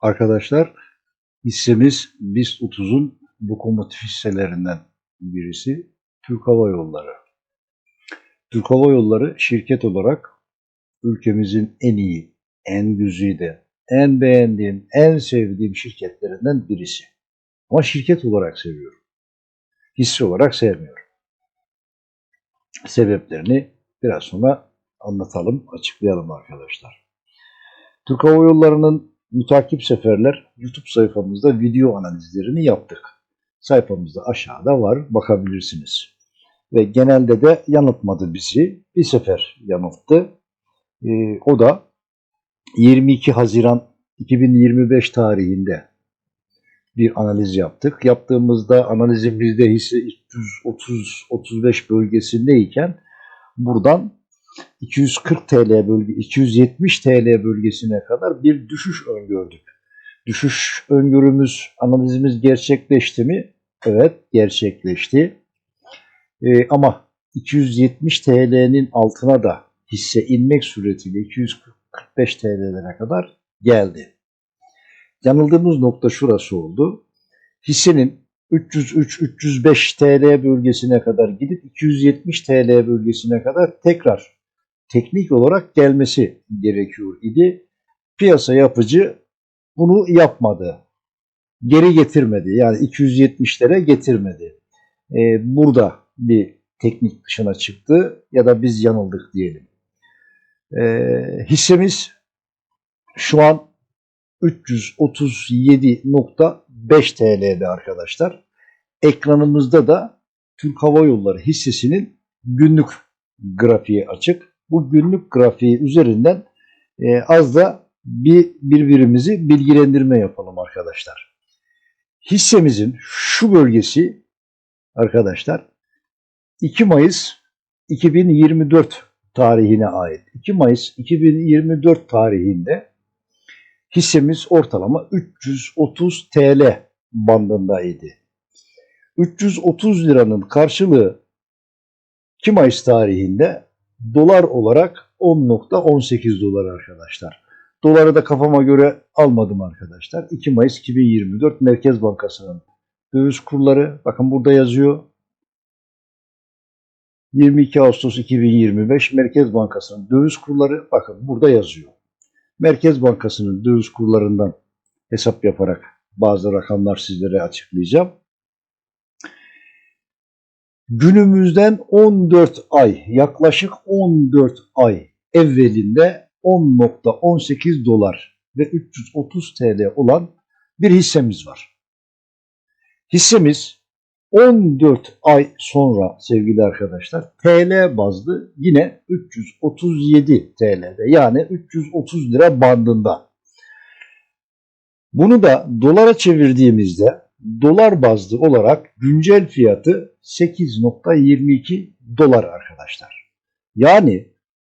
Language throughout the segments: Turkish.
Arkadaşlar hissemiz BIST 30'un lokomotif hisselerinden birisi Türk Hava Yolları. Türk Hava Yolları şirket olarak ülkemizin en iyi, en güzide, en beğendiğim, en sevdiğim şirketlerinden birisi. Ama şirket olarak seviyorum. Hisse olarak sevmiyorum. Sebeplerini biraz sonra anlatalım, açıklayalım arkadaşlar. Türk Hava Yolları'nın mütakip seferler YouTube sayfamızda video analizlerini yaptık. Sayfamızda aşağıda var, bakabilirsiniz. Ve genelde de yanıltmadı bizi. Bir sefer yanılttı. Ee, o da 22 Haziran 2025 tarihinde bir analiz yaptık. Yaptığımızda analizimizde hisse 330-35 bölgesindeyken buradan 240 TL bölge 270 TL bölgesine kadar bir düşüş öngördük. Düşüş öngörümüz, analizimiz gerçekleşti mi? Evet, gerçekleşti. Ee, ama 270 TL'nin altına da hisse inmek suretiyle 245 TL'lere kadar geldi. Yanıldığımız nokta şurası oldu. Hissenin 303-305 TL bölgesine kadar gidip 270 TL bölgesine kadar tekrar teknik olarak gelmesi gerekiyor idi. Piyasa yapıcı bunu yapmadı. Geri getirmedi. Yani 270'lere getirmedi. Ee, burada bir teknik dışına çıktı ya da biz yanıldık diyelim. Ee, hissemiz şu an 337.5 TL'de arkadaşlar. Ekranımızda da Türk Hava Yolları hissesinin günlük grafiği açık. Bu günlük grafiği üzerinden e, az da bir birbirimizi bilgilendirme yapalım arkadaşlar. Hissemizin şu bölgesi arkadaşlar 2 Mayıs 2024 tarihine ait. 2 Mayıs 2024 tarihinde hissemiz ortalama 330 TL bandındaydı. 330 liranın karşılığı 2 Mayıs tarihinde dolar olarak 10.18 dolar arkadaşlar. Doları da kafama göre almadım arkadaşlar. 2 Mayıs 2024 Merkez Bankası'nın döviz kurları bakın burada yazıyor. 22 Ağustos 2025 Merkez Bankası'nın döviz kurları bakın burada yazıyor. Merkez Bankası'nın döviz kurlarından hesap yaparak bazı rakamlar sizlere açıklayacağım. Günümüzden 14 ay, yaklaşık 14 ay evvelinde 10.18 dolar ve 330 TL olan bir hissemiz var. Hissemiz 14 ay sonra sevgili arkadaşlar TL bazlı yine 337 TL'de yani 330 lira bandında. Bunu da dolara çevirdiğimizde dolar bazlı olarak güncel fiyatı 8.22 dolar arkadaşlar. Yani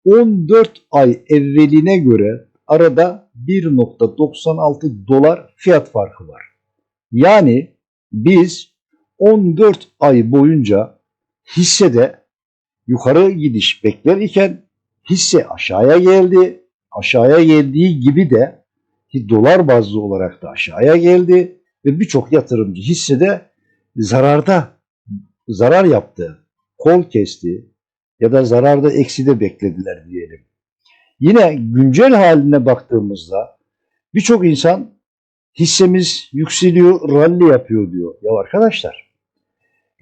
14 ay evveline göre arada 1.96 dolar fiyat farkı var. Yani biz 14 ay boyunca hissede yukarı gidiş bekler iken hisse aşağıya geldi. Aşağıya geldiği gibi de dolar bazlı olarak da aşağıya geldi ve birçok yatırımcı hissede zararda zarar yaptı, kol kesti ya da zararda ekside beklediler diyelim. Yine güncel haline baktığımızda birçok insan hissemiz yükseliyor, rally yapıyor diyor. Ya arkadaşlar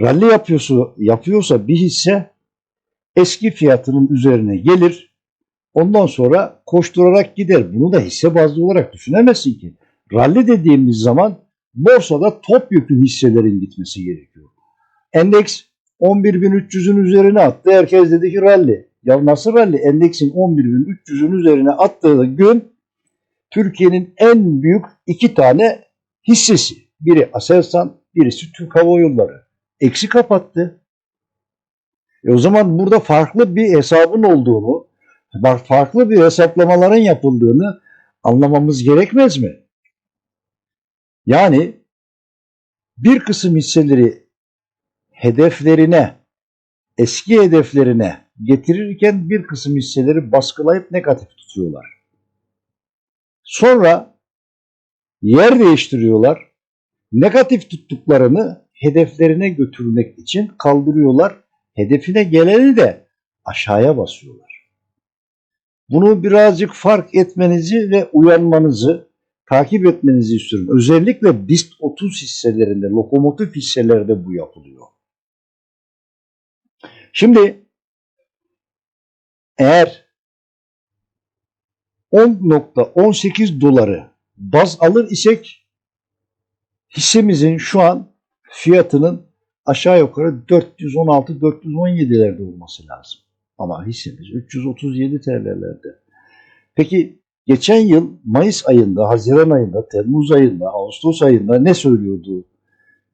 rally yapıyorsa, yapıyorsa bir hisse eski fiyatının üzerine gelir. Ondan sonra koşturarak gider. Bunu da hisse bazlı olarak düşünemezsin ki. Rally dediğimiz zaman borsada top yükün hisselerin gitmesi gerekiyor. Endeks 11.300'ün üzerine attı. Herkes dedi ki rally. Ya nasıl rally? Endeksin 11.300'ün üzerine attığı gün Türkiye'nin en büyük iki tane hissesi. Biri Aselsan, birisi Türk Hava Yolları. Eksi kapattı. E o zaman burada farklı bir hesabın olduğunu, farklı bir hesaplamaların yapıldığını anlamamız gerekmez mi? Yani bir kısım hisseleri hedeflerine, eski hedeflerine getirirken bir kısım hisseleri baskılayıp negatif tutuyorlar. Sonra yer değiştiriyorlar. Negatif tuttuklarını hedeflerine götürmek için kaldırıyorlar. Hedefine geleni de aşağıya basıyorlar. Bunu birazcık fark etmenizi ve uyanmanızı, takip etmenizi istiyorum. Özellikle BIST 30 hisselerinde, lokomotif hisselerde bu yapılıyor. Şimdi eğer 10.18 doları baz alır isek hissemizin şu an fiyatının aşağı yukarı 416-417'lerde olması lazım. Ama hissemiz 337 TL'lerde. Peki geçen yıl Mayıs ayında, Haziran ayında, Temmuz ayında, Ağustos ayında ne söylüyordu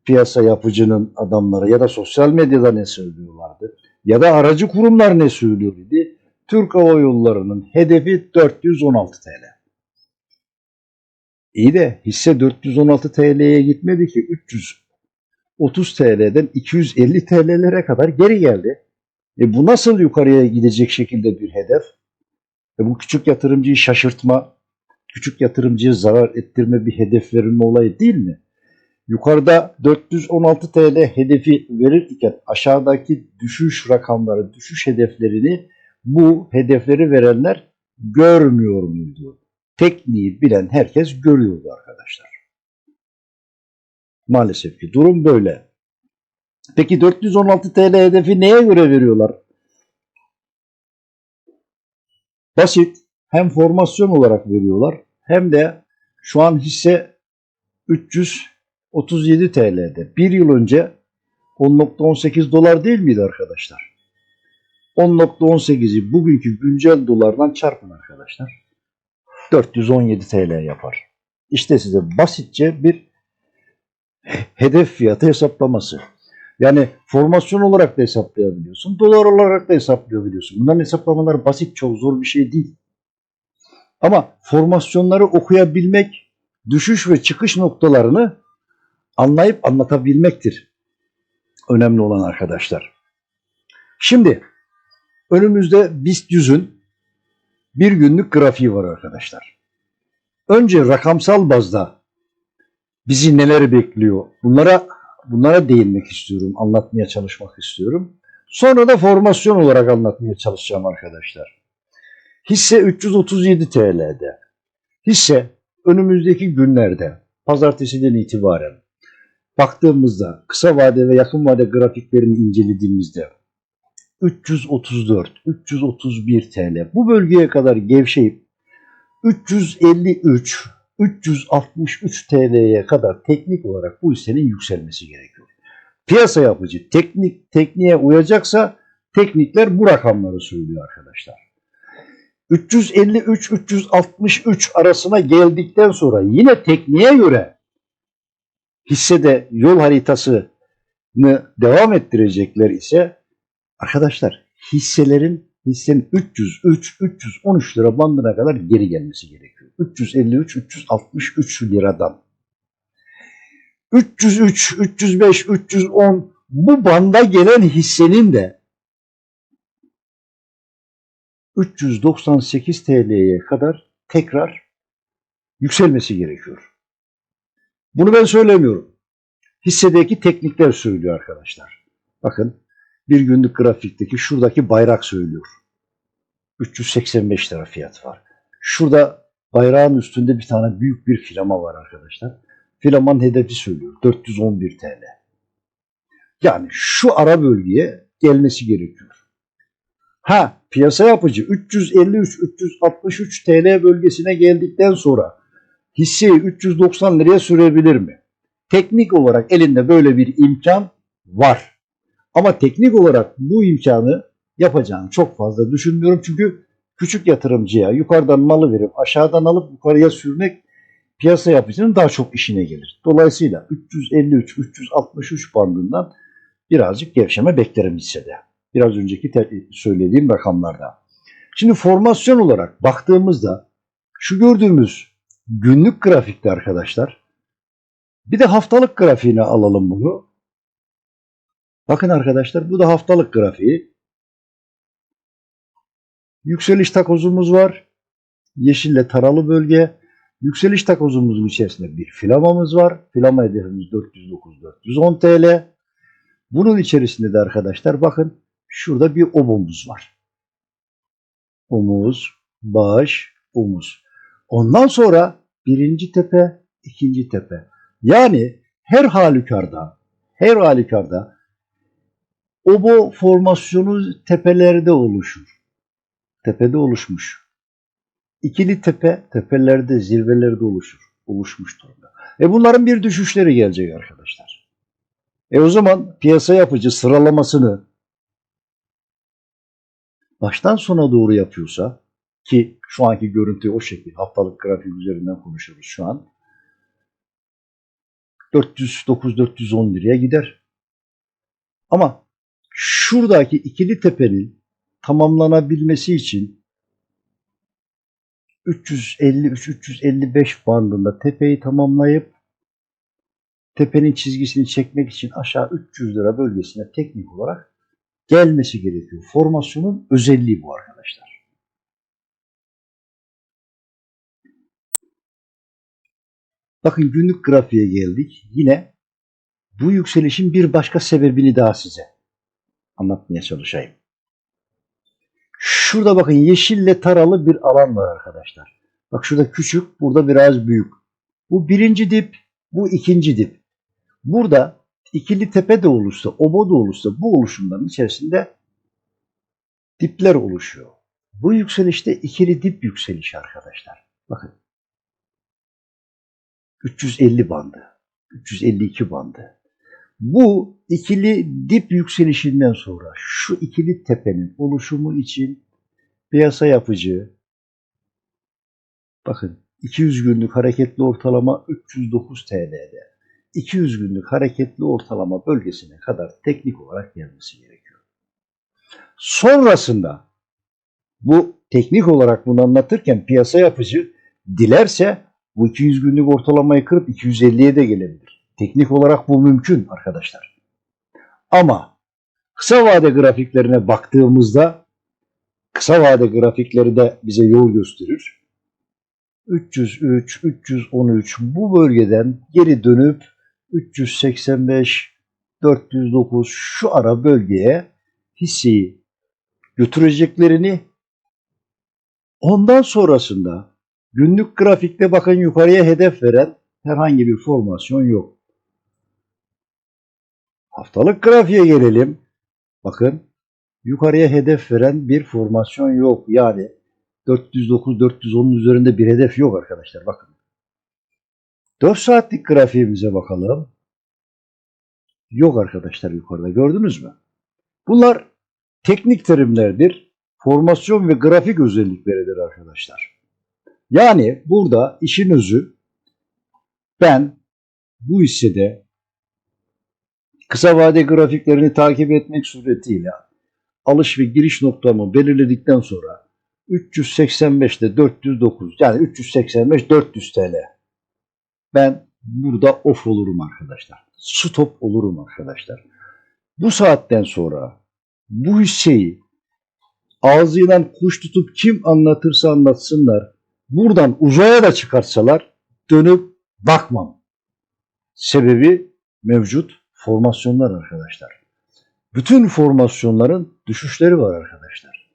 piyasa yapıcının adamları ya da sosyal medyada ne söylüyorlardı? Ya da aracı kurumlar ne söylüyor idi? Türk Hava Yolları'nın hedefi 416 TL. İyi de hisse 416 TL'ye gitmedi ki 330 TL'den 250 TL'lere kadar geri geldi. E bu nasıl yukarıya gidecek şekilde bir hedef? E bu küçük yatırımcıyı şaşırtma, küçük yatırımcıya zarar ettirme bir hedef verilme olayı değil mi? Yukarıda 416 TL hedefi verir iken aşağıdaki düşüş rakamları, düşüş hedeflerini bu hedefleri verenler görmüyor muydu? Tekniği bilen herkes görüyordu arkadaşlar. Maalesef ki durum böyle. Peki 416 TL hedefi neye göre veriyorlar? Basit. Hem formasyon olarak veriyorlar hem de şu an hisse 337 TL'de. Bir yıl önce 10.18 dolar değil miydi arkadaşlar? 10.18'i bugünkü güncel dolardan çarpın arkadaşlar. 417 TL yapar. İşte size basitçe bir hedef fiyatı hesaplaması. Yani formasyon olarak da hesaplayabiliyorsun. Dolar olarak da hesaplayabiliyorsun. Bunların hesaplamaları basit, çok zor bir şey değil. Ama formasyonları okuyabilmek, düşüş ve çıkış noktalarını anlayıp anlatabilmektir. Önemli olan arkadaşlar. Şimdi önümüzde BIST 100'ün bir günlük grafiği var arkadaşlar. Önce rakamsal bazda bizi neler bekliyor? Bunlara bunlara değinmek istiyorum, anlatmaya çalışmak istiyorum. Sonra da formasyon olarak anlatmaya çalışacağım arkadaşlar. Hisse 337 TL'de. Hisse önümüzdeki günlerde pazartesiden itibaren baktığımızda kısa vade ve yakın vade grafiklerini incelediğimizde 334, 331 TL bu bölgeye kadar gevşeyip 353, 363 TL'ye kadar teknik olarak bu hissenin yükselmesi gerekiyor. Piyasa yapıcı teknik tekniğe uyacaksa teknikler bu rakamları söylüyor arkadaşlar. 353-363 arasına geldikten sonra yine tekniğe göre hissede yol haritasını devam ettirecekler ise arkadaşlar hisselerin hissenin 303-313 lira bandına kadar geri gelmesi gerekiyor. 353-363 liradan. 303, 305, 310 bu banda gelen hissenin de 398 TL'ye kadar tekrar yükselmesi gerekiyor. Bunu ben söylemiyorum. Hissedeki teknikler söylüyor arkadaşlar. Bakın bir günlük grafikteki şuradaki bayrak söylüyor. 385 lira fiyat var. Şurada bayrağın üstünde bir tane büyük bir filama var arkadaşlar. Filamanın hedefi söylüyor. 411 TL. Yani şu ara bölgeye gelmesi gerekiyor. Ha piyasa yapıcı 353-363 TL bölgesine geldikten sonra hisseyi 390 liraya sürebilir mi? Teknik olarak elinde böyle bir imkan var. Ama teknik olarak bu imkanı yapacağını çok fazla düşünmüyorum. Çünkü küçük yatırımcıya yukarıdan malı verip aşağıdan alıp yukarıya sürmek piyasa yapıcının daha çok işine gelir. Dolayısıyla 353-363 bandından birazcık gevşeme beklerim hissede. Biraz önceki söylediğim rakamlarda. Şimdi formasyon olarak baktığımızda şu gördüğümüz günlük grafikte arkadaşlar bir de haftalık grafiğine alalım bunu. Bakın arkadaşlar bu da haftalık grafiği. Yükseliş takozumuz var. Yeşille taralı bölge. Yükseliş takozumuzun içerisinde bir filamamız var. Filama hedefimiz 409-410 TL. Bunun içerisinde de arkadaşlar bakın şurada bir obomuz var. Omuz, baş, omuz. Ondan sonra birinci tepe, ikinci tepe. Yani her halükarda, her halükarda obo formasyonu tepelerde oluşur. Tepede oluşmuş. İkili tepe tepelerde, zirvelerde oluşur. Oluşmuş durumda. E bunların bir düşüşleri gelecek arkadaşlar. E o zaman piyasa yapıcı sıralamasını baştan sona doğru yapıyorsa ki şu anki görüntü o şekil haftalık grafik üzerinden konuşuyoruz şu an. 409-410 liraya gider. Ama şuradaki ikili tepenin tamamlanabilmesi için 353-355 bandında tepeyi tamamlayıp tepenin çizgisini çekmek için aşağı 300 lira bölgesine teknik olarak gelmesi gerekiyor. Formasyonun özelliği bu arkadaşlar. Bakın günlük grafiğe geldik. Yine bu yükselişin bir başka sebebini daha size anlatmaya çalışayım. Şurada bakın yeşille taralı bir alan var arkadaşlar. Bak şurada küçük, burada biraz büyük. Bu birinci dip, bu ikinci dip. Burada ikili tepe de olursa, obo da olursa bu oluşumların içerisinde dipler oluşuyor. Bu yükselişte ikili dip yükselişi arkadaşlar. Bakın. 350 bandı, 352 bandı. Bu ikili dip yükselişinden sonra şu ikili tepenin oluşumu için piyasa yapıcı bakın 200 günlük hareketli ortalama 309 TL'de 200 günlük hareketli ortalama bölgesine kadar teknik olarak gelmesi gerekiyor. Sonrasında bu teknik olarak bunu anlatırken piyasa yapıcı dilerse bu 200 günlük ortalamayı kırıp 250'ye de gelebilir. Teknik olarak bu mümkün arkadaşlar. Ama kısa vade grafiklerine baktığımızda kısa vade grafikleri de bize yol gösterir. 303, 313 bu bölgeden geri dönüp 385, 409 şu ara bölgeye hisseyi götüreceklerini ondan sonrasında günlük grafikte bakın yukarıya hedef veren herhangi bir formasyon yok. Haftalık grafiğe gelelim. Bakın yukarıya hedef veren bir formasyon yok. Yani 409-410'un üzerinde bir hedef yok arkadaşlar. Bakın. 4 saatlik grafiğimize bakalım. Yok arkadaşlar yukarıda gördünüz mü? Bunlar teknik terimlerdir. Formasyon ve grafik özellikleridir arkadaşlar. Yani burada işin özü ben bu hissede kısa vade grafiklerini takip etmek suretiyle alış ve giriş noktamı belirledikten sonra 385'te 409 yani 385 400 TL. Ben burada off olurum arkadaşlar. Stop olurum arkadaşlar. Bu saatten sonra bu hisseyi ağzıyla kuş tutup kim anlatırsa anlatsınlar buradan uzaya da çıkartsalar dönüp bakmam. Sebebi mevcut formasyonlar arkadaşlar. Bütün formasyonların düşüşleri var arkadaşlar.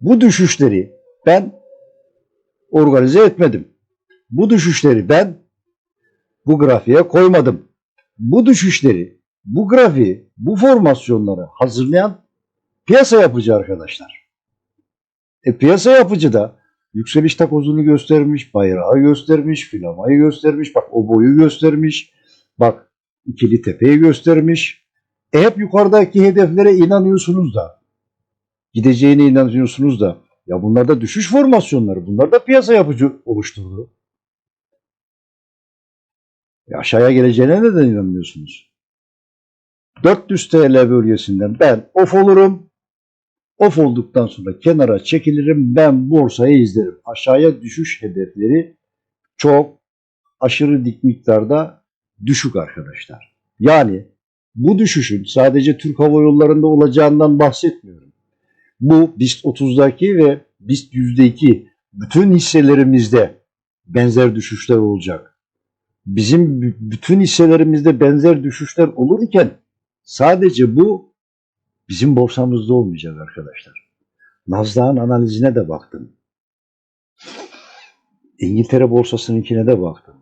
Bu düşüşleri ben organize etmedim. Bu düşüşleri ben bu grafiğe koymadım. Bu düşüşleri, bu grafiği, bu formasyonları hazırlayan piyasa yapıcı arkadaşlar. E piyasa yapıcı da yükseliş takozunu göstermiş, bayrağı göstermiş, filamayı göstermiş, bak o boyu göstermiş, bak ikili tepeyi göstermiş. E hep yukarıdaki hedeflere inanıyorsunuz da, gideceğine inanıyorsunuz da, ya bunlar da düşüş formasyonları, bunlar da piyasa yapıcı oluşturdu. E aşağıya geleceğine neden inanmıyorsunuz? 400 TL bölgesinden ben off olurum. Off olduktan sonra kenara çekilirim. Ben borsayı izlerim. Aşağıya düşüş hedefleri çok aşırı dik miktarda düşük arkadaşlar. Yani bu düşüşün sadece Türk Hava Yolları'nda olacağından bahsetmiyorum. Bu BIST 30'daki ve BIST %2 bütün hisselerimizde benzer düşüşler olacak. Bizim bütün hisselerimizde benzer düşüşler olur iken sadece bu bizim borsamızda olmayacak arkadaşlar. Nasdaq'ın analizine de baktım. İngiltere borsasınınkine de baktım.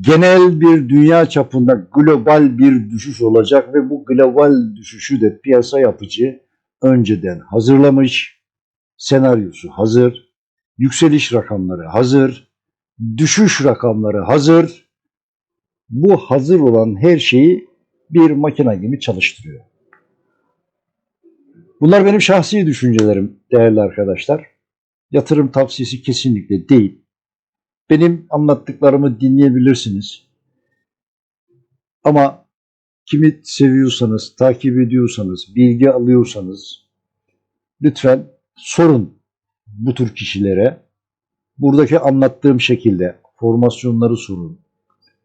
Genel bir dünya çapında global bir düşüş olacak ve bu global düşüşü de piyasa yapıcı önceden hazırlamış. Senaryosu hazır. Yükseliş rakamları hazır. Düşüş rakamları hazır. Bu hazır olan her şeyi bir makine gibi çalıştırıyor. Bunlar benim şahsi düşüncelerim değerli arkadaşlar. Yatırım tavsiyesi kesinlikle değil. Benim anlattıklarımı dinleyebilirsiniz. Ama kimi seviyorsanız, takip ediyorsanız, bilgi alıyorsanız lütfen sorun bu tür kişilere. Buradaki anlattığım şekilde formasyonları sorun,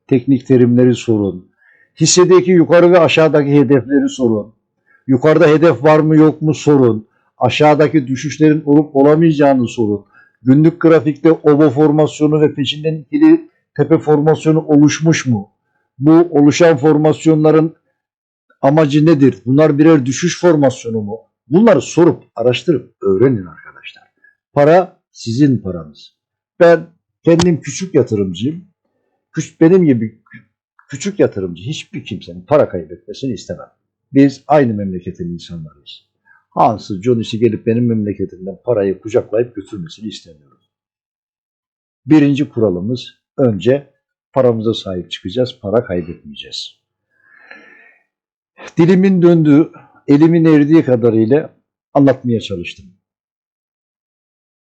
teknik terimleri sorun, hissedeki yukarı ve aşağıdaki hedefleri sorun. Yukarıda hedef var mı yok mu sorun. Aşağıdaki düşüşlerin olup olamayacağını sorun. Günlük grafikte obo formasyonu ve peşinden ikili tepe formasyonu oluşmuş mu? Bu oluşan formasyonların amacı nedir? Bunlar birer düşüş formasyonu mu? Bunları sorup araştırıp öğrenin arkadaşlar. Para sizin paranız. Ben kendim küçük yatırımcıyım. Benim gibi kü- küçük yatırımcı hiçbir kimsenin para kaybetmesini istemem. Biz aynı memleketin insanlarıyız. Hans'ı, Johnny'si gelip benim memleketimden parayı kucaklayıp götürmesini istemiyorum. Birinci kuralımız önce paramıza sahip çıkacağız, para kaybetmeyeceğiz. Dilimin döndüğü, elimin erdiği kadarıyla anlatmaya çalıştım.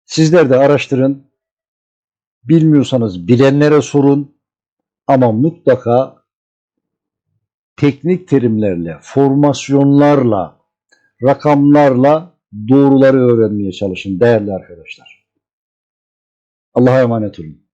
Sizler de araştırın. Bilmiyorsanız bilenlere sorun ama mutlaka teknik terimlerle, formasyonlarla, rakamlarla doğruları öğrenmeye çalışın değerli arkadaşlar. Allah'a emanet olun.